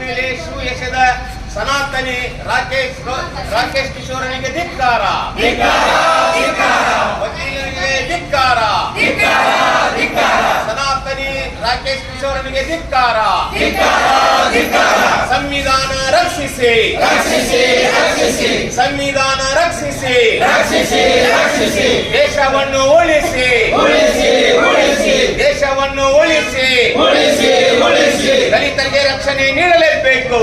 ಮೇಲೆ ಎಸೆದ ಸನಾತನಿ ರಾಕೇಶ್ ರಾಕೇಶ್ ಕಿಶೋರನಿಗೆ ಧಿಕ್ಕಾರ. ವಕೀಲರಿಗೆ ಧಿಕ್ಕಾರ. ಸನಾತನಿ ರಾಕೇಶ್ ಕಿಶೋರನಿಗೆ ಧಿಕ್ಕಾರ. ಸಂವಿಧಾನ ರಕ್ಷಿಸಿ. ಸಂವಿಧಾನ ರಕ್ಷಿಸಿ. ದೇಶವನ್ನು ಉಳಿಸಿ. ದೇಶವನ್ನು ಉಳಿಸಿ. ದಲಿತರಿಗೆ ರಕ್ಷಣೆ ನೀಡಲೇಬೇಕು.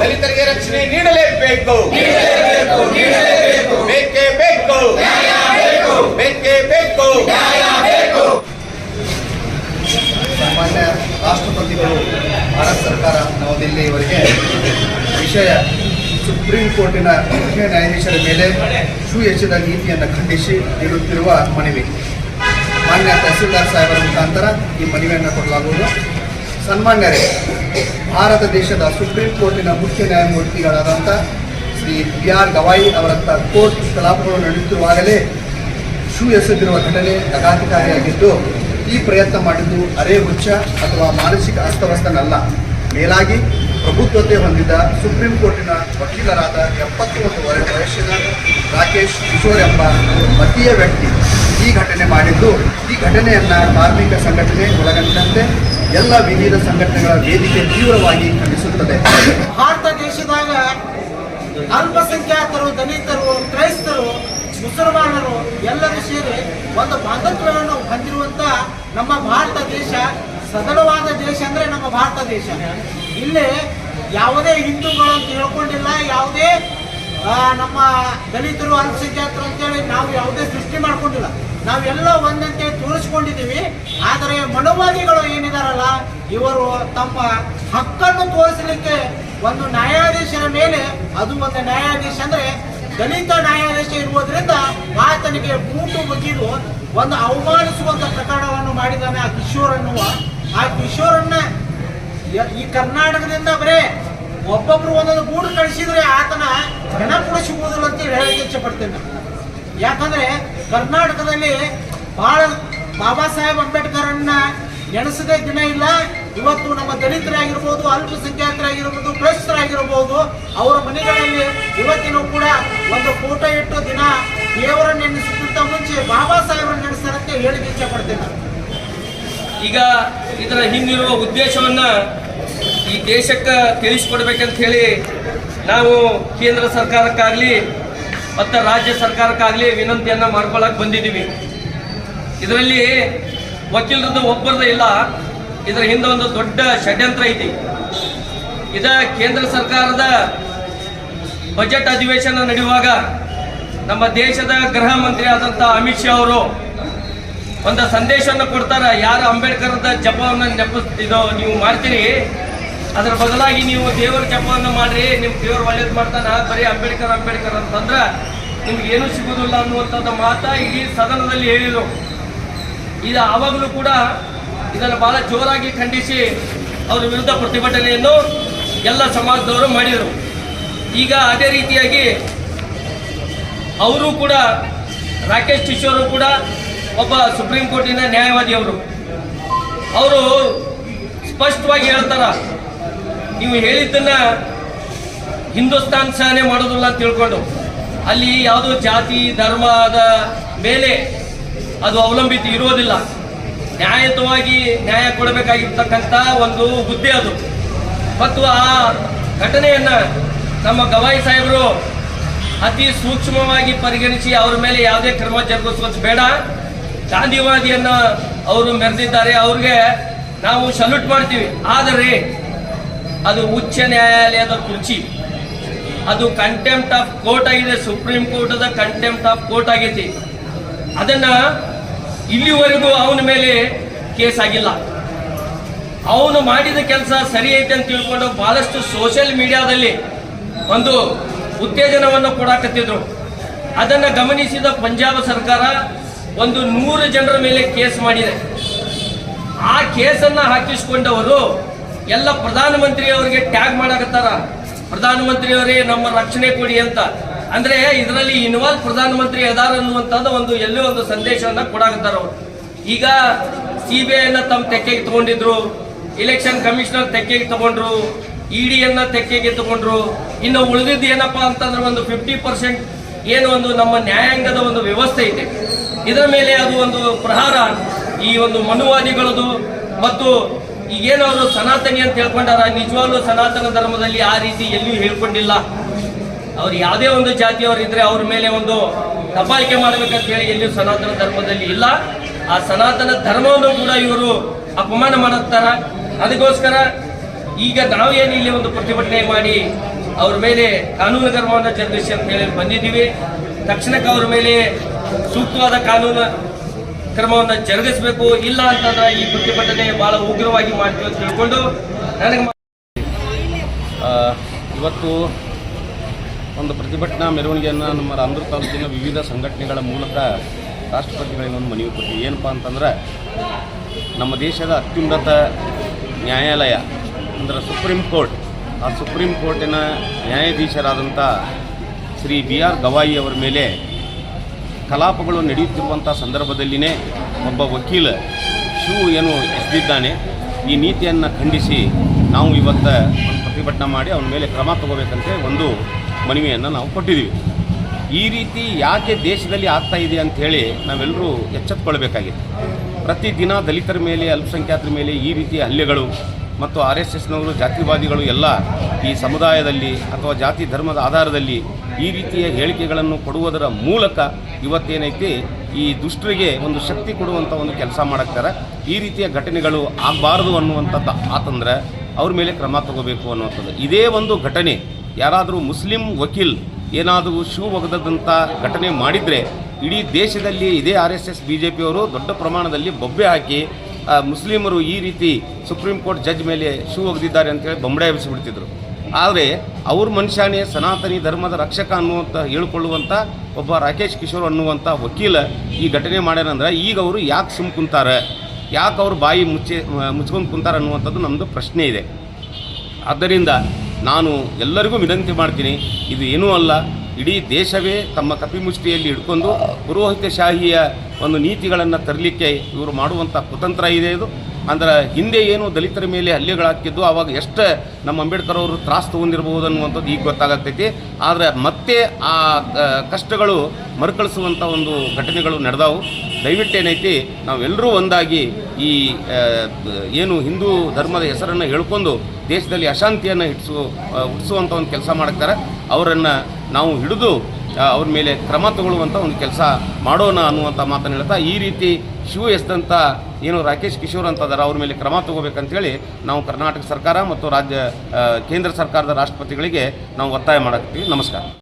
ದಲಿತರಿಗೆ ರಕ್ಷಣೆ ನೀಡಲೇಬೇಕು. ಬೇಕೇ ಬೇಕು. ಬೇಕೇ. ಬೇಕು ಸಾಮಾನ್ಯ ರಾಷ್ಟ್ರಪತಿಗಳು ಭಾರತ ಸರ್ಕಾರ ನವದೆಹಲಿಯವರೆಗೆ ವಿಷಯ ಸುಪ್ರೀಂ ಕೋರ್ಟಿನ ಮುಖ್ಯ ನ್ಯಾಯಾಧೀಶರ ಮೇಲೆ ಶೂ ಎಚ್ಚದ ನೀತಿಯನ್ನು ಖಂಡಿಸಿ ನೀಡುತ್ತಿರುವ ಮನವಿ. ಮಾನ್ಯ ತಹಸೀಲ್ದಾರ್ ಸಾಹೇಬರ ಮುಖಾಂತರ ಈ ಮನವಿಯನ್ನು ಕೊಡಲಾಗುವುದು. ಸನ್ಮಾನ್ಯರೇ, ಭಾರತ ದೇಶದ ಸುಪ್ರೀಂ ಕೋರ್ಟಿನ ಮುಖ್ಯ ನ್ಯಾಯಮೂರ್ತಿಗಳಾದಂಥ ಶ್ರೀ ಬಿ ಆರ್ ಗವಾಯಿ ಅವರಂಥ ಕೋರ್ಟ್ ಕಲಾಪಗಳು ನಡೆಯುತ್ತಿರುವಾಗಲೇ ಶೂ ಎಸೆದಿರುವ ಘಟನೆ ತಗಾಧಿಕಾರಿಯಾಗಿದ್ದು ಈ ಪ್ರಯತ್ನ ಮಾಡಿದ್ದು ಅರೆ ಹುಚ್ಚ ಅಥವಾ ಮಾನಸಿಕ ಅಸ್ತವ್ಯಸ್ತನಲ್ಲ. ಮೇಲಾಗಿ ಪ್ರಭುತ್ವತೆ ಹೊಂದಿದ ಸುಪ್ರೀಂ ಕೋರ್ಟಿನ ವಕೀಲರಾದ ಎಪ್ಪತ್ತೊಂದು ವರೆ ವಯಸ್ಸಿನ ರಾಕೇಶ್ ಕಿಶೋರ್ ಎಂಬ ಮತೀಯ ವ್ಯಕ್ತಿ. ಈ ಘಟನೆ ಮಾಡಿದ್ದು, ಈ ಘಟನೆಯನ್ನು ಕಾರ್ಮಿಕ ಸಂಘಟನೆ ಒಳಗೊಂಡಂತೆ ಎಲ್ಲ ವಿವಿಧ ಸಂಘಟನೆಗಳ ವೇದಿಕೆ ತೀವ್ರವಾಗಿ ಖಂಡಿಸುತ್ತದೆ. ಭಾರತ ದೇಶದಾಗ ಅಲ್ಪಸಂಖ್ಯಾತರು, ದಲಿತರು, ಕ್ರೈಸ್ತರು, ಮುಸಲ್ಮಾನರು ಎಲ್ಲರೂ ಸೇರಿ ಒಂದು ಬಾಂಧವ್ಯವನ್ನು ಹೊಂದಿರುವಂತ ನಮ್ಮ ಭಾರತ ದೇಶ ಸದೃಢವಾದ ದೇಶ ಅಂದ್ರೆ ನಮ್ಮ ಭಾರತ ದೇಶ. ಇಲ್ಲಿ ಯಾವುದೇ ಹಿಂದೂಗಳು ಅಂತ ಹೇಳ್ಕೊಂಡಿಲ್ಲ, ಯಾವುದೇ ನಮ್ಮ ದಲಿತರು, ಅಲ್ಪಸಂಖ್ಯಾತರು ಅಂತೇಳಿ ನಾವು ಯಾವುದೇ ಸೃಷ್ಟಿ ಮಾಡ್ಕೊಂಡಿಲ್ಲ. ನಾವೆಲ್ಲ ಒಂದಂತೆ ತೋರಿಸ್ಕೊಂಡಿದ್ದೀವಿ. ಆದರೆ ಮನುವಾದಿಗಳು ಏನಿದಾರಲ್ಲ, ಇವರು ತಮ್ಮ ಹಕ್ಕನ್ನು ತೋರಿಸಲಿಕ್ಕೆ ಒಂದು ನ್ಯಾಯಾಧೀಶನ ಮೇಲೆ, ಅದು ಒಂದು ನ್ಯಾಯಾಧೀಶ ಅಂದ್ರೆ ದಲಿತ ನ್ಯಾಯಾಧೀಶ ಇರುವುದರಿಂದ ಆತನಿಗೆ ಮೂಟು ಬಗೆದು ಒಂದು ಅವಮಾನಿಸುವಂತ ಪ್ರಕರಣವನ್ನು ಮಾಡಿದಾನೆ ಆ ಕಿಶೋರ್ ಅನ್ನುವ ಆ ಕಿಶೋರನ್ನ ಈ ಕರ್ನಾಟಕದಿಂದ ಬರೇ ಒಬ್ಬೊಬ್ರು ಒಂದೊಂದು ಗೂಡು ಕಳಿಸಿದ್ರೆ ಆತನ ಹೆಣ ಸಿಗುವುದಿಲ್ಲ ಅಂತ ಹೇಳಕ್ಕೆ ಇಚ್ಛೆ ಪಡ್ತೇನೆ ನಾನು. ಯಾಕಂದ್ರೆ ಕರ್ನಾಟಕದಲ್ಲಿ ಬಹಳ ಬಾಬಾ ಸಾಹೇಬ್ ಅಂಬೇಡ್ಕರನ್ನ ನೆನೆಸದೇ ದಿನ ಇಲ್ಲ ಇವತ್ತು ನಮ್ಮ ದಲಿತರಾಗಿರ್ಬೋದು, ಅಲ್ಪಸಂಖ್ಯಾತರಾಗಿರ್ಬೋದು ಕ್ರೈಸ್ತರಾಗಿರ್ಬೋದು ಅವರ ಮನೆಗಳಲ್ಲಿ ಇವತ್ತಿನೂ ಕೂಡ ಒಂದು ಫೋಟೋ ಇಟ್ಟು ದಿನ ದೇವರನ್ನು ನೆನೆಸಕ್ಕಿಂತ ಮುಂಚೆ ಬಾಬಾ ಸಾಹೇಬ್ರನ್ನ ನೆನೆಸ್ತಾರಂತೆ ಹೇಳಿಕೆ ಇಚ್ಛೆ ಪಡ್ತೇನೆ. ಈಗ ಇದರ ಹಿಂದಿರುವ ಉದ್ದೇಶವನ್ನ ಈ ದೇಶಕ್ಕೆ ತಿಳಿಸ್ಕೊಡ್ಬೇಕಂತ ಹೇಳಿ ನಾವು ಕೇಂದ್ರ ಸರ್ಕಾರಕ್ಕಾಗಲಿ ಮತ್ತು ರಾಜ್ಯ ಸರ್ಕಾರಕ್ಕಾಗಲಿ ವಿನಂತಿಯನ್ನು ಮಾಡ್ಕೊಳ್ಳೋಕೆ ಬಂದಿದ್ದೀವಿ. ಇದರಲ್ಲಿ ವಕೀಲರದ್ದು ಒಬ್ಬರದ್ದು ಇಲ್ಲ, ಇದರ ಹಿಂದೆ ಒಂದು ದೊಡ್ಡ ಷಡ್ಯಂತ್ರ ಐತಿ. ಇದ ಕೇಂದ್ರ ಸರ್ಕಾರದ ಬಜೆಟ್ ಅಧಿವೇಶನ ನಡೆಯುವಾಗ ನಮ್ಮ ದೇಶದ ಗೃಹ ಮಂತ್ರಿ ಆದಂಥ ಅಮಿತ್ ಶಾ ಅವರು ಒಂದು ಸಂದೇಶವನ್ನು ಕೊಡ್ತಾರೆ, ಯಾರು ಅಂಬೇಡ್ಕರ್ ಜಪವನ್ನು ನೆಪ, ಇದು ನೀವು ಮಾಡ್ತೀರಿ? ಅದರ ಬದಲಾಗಿ ನೀವು ದೇವರ ಜಪವನ್ನು ಮಾಡ್ರಿ, ನಿಮ್ ದೇವರು ಒಳ್ಳೇದು ಮಾಡ್ತಾನ, ಬರೀ ಅಂಬೇಡ್ಕರ್ ಅಂಬೇಡ್ಕರ್ ಅಂತಂದ್ರೆ ನಿಮ್ಗೆ ಏನು ಸಿಗುದಿಲ್ಲ ಅನ್ನುವಂಥದ್ದು ಮಾತ ಇಡೀ ಸದನದಲ್ಲಿ ಹೇಳಿದರು. ಇದು ಆವಾಗಲೂ ಕೂಡ ಇದನ್ನು ಬಹಳ ಜೋರಾಗಿ ಖಂಡಿಸಿ ಅವರ ವಿರುದ್ಧ ಪ್ರತಿಭಟನೆಯನ್ನು ಎಲ್ಲ ಸಮಾಜದವರು ಮಾಡಿದರು. ಈಗ ಅದೇ ರೀತಿಯಾಗಿ ಅವರು ಕೂಡ ರಾಕೇಶ್ ಕಿಶೋರು ಕೂಡ ಒಬ್ಬ ಸುಪ್ರೀಂ ಕೋರ್ಟಿನ ನ್ಯಾಯವಾದಿ ಅವರು ಸ್ಪಷ್ಟವಾಗಿ ಹೇಳ್ತಾರ, ನೀವು ಹೇಳಿದ್ದನ್ನ ಹಿಂದೂಸ್ತಾನ್ ಸಹನೆ ಮಾಡೋದಿಲ್ಲ ಅಂತ ತಿಳ್ಕೊಂಡು, ಅಲ್ಲಿ ಯಾವುದೋ ಜಾತಿ ಧರ್ಮದ ಮೇಲೆ ಅದು ಅವಲಂಬಿತ ಇರೋದಿಲ್ಲ. ನ್ಯಾಯಯುತವಾಗಿ ನ್ಯಾಯ ಕೊಡಬೇಕಾಗಿರ್ತಕ್ಕಂಥ ಒಂದು ಹುದ್ದೆ ಅದು. ಮತ್ತು ಆ ಘಟನೆಯನ್ನ ನಮ್ಮ ಗವಾಯಿ ಸಾಹೇಬರು ಅತಿ ಸೂಕ್ಷ್ಮವಾಗಿ ಪರಿಗಣಿಸಿ ಅವರ ಮೇಲೆ ಯಾವುದೇ ಕ್ರಮ ಜರುಗಿಸೋದು ಬೇಡ. ಗಾಂಧಿವಾದಿಯನ್ನ ಅವರು ಮೆರೆದಿದ್ದಾರೆ, ಅವ್ರಿಗೆ ನಾವು ಸಲ್ಯೂಟ್ ಮಾಡ್ತೀವಿ. ಆದರೆ ಅದು ಉಚ್ಚ ನ್ಯಾಯಾಲಯದ ಕುರ್ಚಿ. ಅದು ಕಂಟೆಂಪ್ಟ್ ಆಫ್ ಕೋರ್ಟ್ ಆಗಿದೆ ಸುಪ್ರೀಂ ಕೋರ್ಟದ ಕಂಟೆಂಪ್ಟ್ ಆಫ್ ಕೋರ್ಟ್ ಆಗೈತಿ. ಅದನ್ನ ಇಲ್ಲಿವರೆಗೂ ಅವನ ಮೇಲೆ ಕೇಸ್ ಆಗಿಲ್ಲ. ಅವನು ಮಾಡಿದ ಕೆಲಸ ಸರಿ ಐತೆ ಅಂತ ತಿಳ್ಕೊಂಡು ಬಹಳಷ್ಟು ಸೋಷಿಯಲ್ ಮೀಡಿಯಾದಲ್ಲಿ ಒಂದು ಉತ್ತೇಜನವನ್ನು ಕೊಡಾಕತ್ತಿದ್ರು. ಅದನ್ನು ಗಮನಿಸಿದ ಪಂಜಾಬ್ ಸರ್ಕಾರ ಒಂದು ನೂರು ಜನರ ಮೇಲೆ ಕೇಸ್ ಮಾಡಿದೆ. ಆ ಕೇಸನ್ನ ಹಾಕಿಸಿಕೊಂಡವರು ಎಲ್ಲ ಪ್ರಧಾನಮಂತ್ರಿ ಅವರಿಗೆ ಟ್ಯಾಗ್ ಮಾಡಕತ್ತಾರ. ಪ್ರಧಾನಮಂತ್ರಿಯವರೇ ನಮ್ಮ ರಕ್ಷಣೆ ಕೊಡಿ ಅಂತ. ಅಂದ್ರೆ ಇದರಲ್ಲಿ ಇನ್ವಾಲ್ವ್ ಪ್ರಧಾನಮಂತ್ರಿ ಅದಾರ ಅನ್ನುವಂಥದ್ದು ಒಂದು ಎಲ್ಲೋ ಒಂದು ಸಂದೇಶವನ್ನ ಕೊಡಾಕತ್ತಾರ ಅವರು. ಈಗ ಸಿ ಬಿ ತಮ್ಮ ತೆಕ್ಕೆಗೆ ತಗೊಂಡಿದ್ರು ಇಲೆಕ್ಷನ್ ಕಮಿಷನರ್ ತೆಕ್ಕೆಗೆ ತಗೊಂಡ್ರು ಇಡಿಯನ್ನ ತೆಕ್ಕೆಗೆ ತಗೊಂಡ್ರು. ಇನ್ನು ಉಳಿದಿದ್ದು ಏನಪ್ಪಾ ಅಂತಂದ್ರೆ ಒಂದು ಫಿಫ್ಟಿ ಪರ್ಸೆಂಟ್ ಏನು ಒಂದು ನಮ್ಮ ನ್ಯಾಯಾಂಗದ ಒಂದು ವ್ಯವಸ್ಥೆ ಇದೆ. ಇದರ ಮೇಲೆ ಅದು ಒಂದು ಪ್ರಹಾರ. ಈ ಒಂದು ಮನುವಾದಿಗಳದು ಮತ್ತು ಈಗೇನು ಅವರು ಸನಾತನಿ ಅಂತ ಹೇಳ್ಕೊಂಡಾರ, ನಿಜವಾಗ್ಲೂ ಸನಾತನ ಧರ್ಮದಲ್ಲಿ ಆ ರೀತಿ ಎಲ್ಲಿಯೂ ಹೇಳ್ಕೊಂಡಿಲ್ಲ. ಅವ್ರು ಯಾವುದೇ ಒಂದು ಜಾತಿಯವರಿದ್ರೆ ಅವ್ರ ಮೇಲೆ ಒಂದು ದಬ್ಬಾಳಿಕೆ ಮಾಡಬೇಕಂತ ಹೇಳಿ ಎಲ್ಲಿಯೂ ಸನಾತನ ಧರ್ಮದಲ್ಲಿ ಇಲ್ಲ. ಆ ಸನಾತನ ಧರ್ಮವನ್ನು ಕೂಡ ಇವರು ಅಪಮಾನ ಮಾಡುತ್ತಾರ. ಅದಕ್ಕೋಸ್ಕರ ಈಗ ನಾವೇನು ಇಲ್ಲಿ ಒಂದು ಪ್ರತಿಭಟನೆ ಮಾಡಿ ಅವ್ರ ಮೇಲೆ ಕಾನೂನು ಧರ್ಮವನ್ನು ಜರುಗಿಸಿ ಅಂತ ಹೇಳಿ ಬಂದಿದ್ದೀವಿ. ತಕ್ಷಣಕ್ಕೆ ಅವ್ರ ಮೇಲೆ ಸೂಕ್ತವಾದ ಕಾನೂನು ಕ್ರಮವನ್ನು ಜರುಗಿಸಬೇಕು, ಇಲ್ಲ ಅಂತಂದ್ರೆ ಈ ಪ್ರತಿಭಟನೆ ಬಹಳ ಉಗ್ರವಾಗಿ ಮಾಡ್ತೀವಿ ಅಂತ ತಿಳ್ಕೊಂಡು ನನಗೆ ಇವತ್ತು ಒಂದು ಪ್ರತಿಭಟನಾ ಮೆರವಣಿಗೆಯನ್ನು ನಮ್ಮ ರಾಮದುರ್ಗ ತಾಲೂಕಿನ ವಿವಿಧ ಸಂಘಟನೆಗಳ ಮೂಲಕ ರಾಷ್ಟ್ರಪತಿಗಳಿಗೆ ಒಂದು ಮನವಿ ಕೊಟ್ಟಿವಿ ಏನಪ್ಪ ಅಂತಂದ್ರೆ, ನಮ್ಮ ದೇಶದ ಅತ್ಯುನ್ನತ ನ್ಯಾಯಾಲಯ, ಅಂದರೆ ಸುಪ್ರೀಂ ಕೋರ್ಟ್, ಆ ಸುಪ್ರೀಂ ಕೋರ್ಟಿನ ನ್ಯಾಯಾಧೀಶರಾದಂಥ ಶ್ರೀ ಬಿ ಆರ್ ಗವಾಯಿ ಅವರ ಮೇಲೆ ಕಲಾಪಗಳು ನಡೆಯುತ್ತಿರುವಂಥ ಸಂದರ್ಭದಲ್ಲಿನೇ ಒಬ್ಬ ವಕೀಲ ಶೂ ಏನು ಎಸ್ದಿದ್ದಾನೆ, ಈ ನೀತಿಯನ್ನು ಖಂಡಿಸಿ ನಾವು ಇವತ್ತು ಒಂದು ಪ್ರತಿಭಟನೆ ಮಾಡಿ ಅವನ ಮೇಲೆ ಕ್ರಮ ತಗೋಬೇಕಂತ ಒಂದು ಮನವಿಯನ್ನು ನಾವು ಕೊಟ್ಟಿದ್ದೀವಿ. ಈ ರೀತಿ ಯಾಕೆ ದೇಶದಲ್ಲಿ ಆಗ್ತಾ ಇದೆ ಅಂಥೇಳಿ ನಾವೆಲ್ಲರೂ ಎಚ್ಚೆತ್ತುಕೊಳ್ಬೇಕಾಗಿದೆ ಪ್ರತಿದಿನ ದಲಿತರ ಮೇಲೆ, ಅಲ್ಪಸಂಖ್ಯಾತರ ಮೇಲೆ ಈ ರೀತಿಯ ಹಲ್ಲೆಗಳು ಮತ್ತು ಆರ್ ಎಸ್ ಎಸ್ನವರು ಜಾತಿವಾದಿಗಳು ಎಲ್ಲ ಈ ಸಮುದಾಯದಲ್ಲಿ ಅಥವಾ ಜಾತಿ ಧರ್ಮದ ಆಧಾರದಲ್ಲಿ ಈ ರೀತಿಯ ಹೇಳಿಕೆಗಳನ್ನು ಕೊಡುವುದರ ಮೂಲಕ ಇವತ್ತೇನೈತಿ ಈ ದುಷ್ಟರಿಗೆ ಒಂದು ಶಕ್ತಿ ಕೊಡುವಂಥ ಒಂದು ಕೆಲಸ ಮಾಡಕ್ತಾರೆ. ಈ ರೀತಿಯ ಘಟನೆಗಳು ಆಗಬಾರದು ಅನ್ನುವಂಥದ್ದು ಆತಂದ್ರೆ ಅವ್ರ ಮೇಲೆ ಕ್ರಮ ತಗೋಬೇಕು ಅನ್ನುವಂಥದ್ದು. ಇದೇ ಒಂದು ಘಟನೆ. ಯಾರಾದರೂ ಮುಸ್ಲಿಂ ವಕೀಲ್ ಏನಾದರೂ ಶೂ ಒಗೆದಂಥ ಘಟನೆ ಮಾಡಿದರೆ ಇಡೀ ದೇಶದಲ್ಲಿ ಇದೇ R S S, B J ಪಿಯವರು ದೊಡ್ಡ ಪ್ರಮಾಣದಲ್ಲಿ ಬೊಬ್ಬೆ ಹಾಕಿ ಮುಸ್ಲಿಮರು ಈ ರೀತಿ ಸುಪ್ರೀಂ ಕೋರ್ಟ್ ಜಡ್ಜ್ ಮೇಲೆ ಶೂ ಒಗೆದಿದ್ದಾರೆ ಅಂತೇಳಿ ಬೊಂಬಡೆ ಎಬ್ಬಿಸಿಬಿಡ್ತಿದ್ರು ಆದರೆ ಅವ್ರ ಮನುಷ್ಯನೇ ಸನಾತನಿ ಧರ್ಮದ ರಕ್ಷಕ ಅನ್ನುವಂಥ ಹೇಳ್ಕೊಳ್ಳುವಂಥ ಒಬ್ಬ ರಾಕೇಶ್ ಕಿಶೋರ್ ಅನ್ನುವಂಥ ವಕೀಲ ಈ ಘಟನೆ ಮಾಡ್ಯಾರಂದ್ರೆ ಈಗ ಅವರು ಯಾಕೆ ಸುಮ್ ಕುಂತಾರೆ? ಯಾಕೆ ಅವ್ರ ಬಾಯಿ ಮುಚ್ಚಿ ಮುಚ್ಕೊಂಡು ಕುಂತಾರೆ ಅನ್ನುವಂಥದ್ದು ನಮ್ಮದು ಪ್ರಶ್ನೆ ಇದೆ. ಆದ್ದರಿಂದ ನಾನು ಎಲ್ಲರಿಗೂ ವಿನಂತಿ ಮಾಡ್ತೀನಿ, ಇದು ಏನೂ ಅಲ್ಲ ಇಡೀ ದೇಶವೇ ತಮ್ಮ ಕಪಿಮುಷ್ಟಿಯಲ್ಲಿ ಹಿಡ್ಕೊಂಡು ಪುರೋಹಿತಶಾಹಿಯ ಒಂದು ನೀತಿಗಳನ್ನು ತರಲಿಕ್ಕೆ ಇವರು ಮಾಡುವಂಥ ಕುತಂತ್ರ ಇದೆ ಇದು. ಅಂದ್ರೆ ಹಿಂದೆ ಏನು ದಲಿತರ ಮೇಲೆ ಹಲ್ಲೆಗಳಾಗ್ತಿದ್ದು ಆವಾಗ ಎಷ್ಟು ನಮ್ಮ ಅಂಬೇಡ್ಕರ್ ಅವರು ತ್ರಾಸ ತೊಗೊಂಡಿರ್ಬೋದು ಅನ್ನುವಂಥದ್ದು ಈಗ ಗೊತ್ತಾಗತ್ತೈತಿ ಆದರೆ ಮತ್ತೆ ಆ ಕಷ್ಟಗಳು ಮರುಕಳಿಸುವಂಥ ಒಂದು ಘಟನೆಗಳು ನಡೆದವು. ದಯವಿಟ್ಟು ಏನೈತಿ, ನಾವೆಲ್ಲರೂ ಒಂದಾಗಿ ಈ ಏನು ಹಿಂದೂ ಧರ್ಮದ ಹೆಸರನ್ನು ಹೇಳ್ಕೊಂಡು ದೇಶದಲ್ಲಿ ಅಶಾಂತಿಯನ್ನು ಹಿಡಿಸು ಹುಟ್ಟಿಸುವಂಥ ಒಂದು ಕೆಲಸ ಮಾಡ್ತಾರೆ. ಅವರನ್ನು ನಾವು ಹಿಡಿದು ಅವ್ರ ಮೇಲೆ ಕ್ರಮ ತಗೊಳ್ಳುವಂಥ ಒಂದು ಕೆಲಸ ಮಾಡೋಣ ಅನ್ನುವಂಥ ಮಾತನ್ನು ಹೇಳ್ತಾ, ಈ ರೀತಿ ಶಿವ ಎಸ್ದಂಥ ಏನು ರಾಕೇಶ್ ಕಿಶೋರ್ ಅಂತ ಅದಾರ ಅವ್ರ ಮೇಲೆ ಕ್ರಮ ತಗೋಬೇಕಂತೇಳಿ ನಾವು ಕರ್ನಾಟಕ ಸರ್ಕಾರ ಮತ್ತು ರಾಜ್ಯ ಕೇಂದ್ರ ಸರ್ಕಾರದ ರಾಷ್ಟ್ರಪತಿಗಳಿಗೆ ನಾವು ಒತ್ತಾಯ ಮಾಡಕ್ತೀವಿ ನಮಸ್ಕಾರ.